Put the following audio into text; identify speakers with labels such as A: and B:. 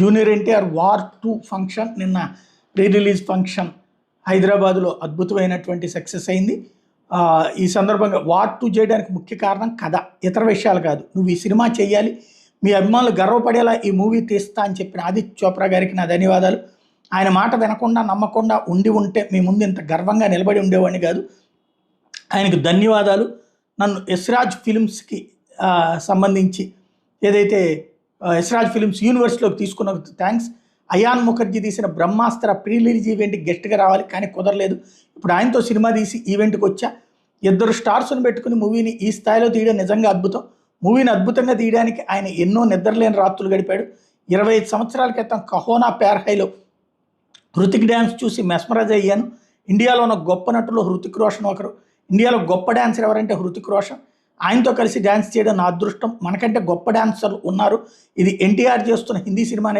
A: Junior NTR war two function నిన్న pre release function హైదరాబాద్లో అద్భుతమైనటువంటి సక్సెస్ అయింది. ఈ సందర్భంగా వార్ టూ చేయడానికి ముఖ్య కారణం కథ ఇతర విషయాలు కాదు. నువ్వు ఈ సినిమా చేయాలి మీ అభిమానులు గర్వపడేలా ఈ మూవీ తీస్తా అని చెప్పిన ఆదిత్య చోప్రా గారికి నా ధన్యవాదాలు. ఆయన మాట వినకుండా నమ్మకుండా ఉండి ఉంటే మీ ముందు ఇంత గర్వంగా నిలబడి ఉండేవాడిని కాదు. ఆయనకు ధన్యవాదాలు. నన్ను యశ్రాజ్ ఫిలిమ్స్కి సంబంధించి ఏదైతే ఆ, ఫిలిమ్స్ యూనివర్సిటీలోకి తీసుకున్న థ్యాంక్స్. అయాన్ ముఖర్జీ తీసిన బ్రహ్మాస్త్ర ప్రీ రిలీజ్ ఈవెంట్కి గెస్ట్గా రావాలి కానీ కుదరలేదు. ఇప్పుడు ఆయనతో సినిమా తీసి ఈవెంట్కి వచ్చా. ఇద్దరు స్టార్స్ని పెట్టుకుని మూవీని ఈ స్థాయిలో తీయడం నిజంగా అద్భుతం. మూవీని అద్భుతంగా తీయడానికి ఆయన ఎన్నో నిద్రలేని రాత్రులు గడిపాడు. ఇరవై ఐదు సంవత్సరాల క్రితం కహోనా ప్యార్హైలో హృతిక్ డ్యాన్స్ చూసి మెస్మరైజ్ అయ్యాను. ఇండియాలో ఉన్న గొప్ప నటులు హృతిక్ రోషన్ ఒకరు. ఇండియాలో గొప్ప డ్యాన్సర్ ఎవరంటే హృతిక్ రోషన్. ఆయనతో కలిసి డ్యాన్స్ చేయడం నా అదృష్టం. మనకంటే గొప్ప డ్యాన్సర్లు ఉన్నారు. ఇది ఎన్టీఆర్ చేస్తున్న హిందీ సినిమానే